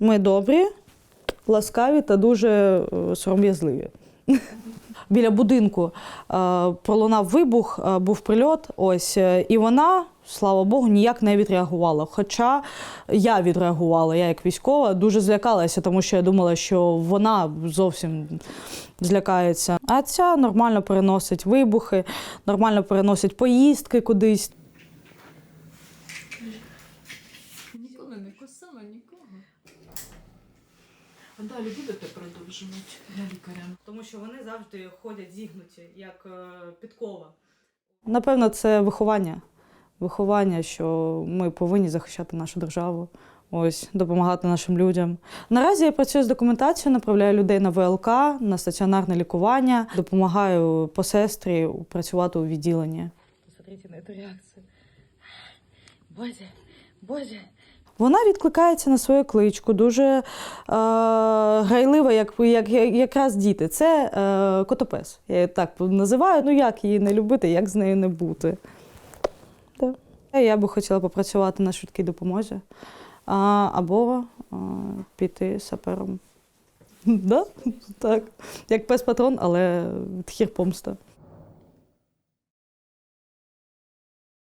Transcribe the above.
Ми добрі, ласкаві та дуже е, сором'язливі. Біля будинку е, пролунав вибух, е, був прильот. Ось, і вона, слава Богу, ніяк не відреагувала. Хоча я відреагувала, я як військова, дуже злякалася, тому що я думала, що вона зовсім злякається. А ця нормально переносить вибухи, нормально переносить поїздки кудись. Ніколи не кусала нікого. А далі будете продовжувати на лікаря? Тому що вони завжди ходять зігнуті, як підкова. Напевно, це виховання. Виховання, що ми повинні захищати нашу державу, ось, допомагати нашим людям. Наразі я працюю з документацією, направляю людей на ВЛК, на стаціонарне лікування, допомагаю по сестрі працювати у відділенні. Посмотрите на цю реакцію. Боже, Боже. Вона відкликається на свою кличку, дуже е, грайлива, як, як, як якраз діти. Це е, котопес. Я її так називаю. Ну як її не любити, як з нею не бути. Да. Я би хотіла попрацювати на швидкій допомозі а, або а, піти сапером. Да? Так. Як пес патрон, але тхір помста.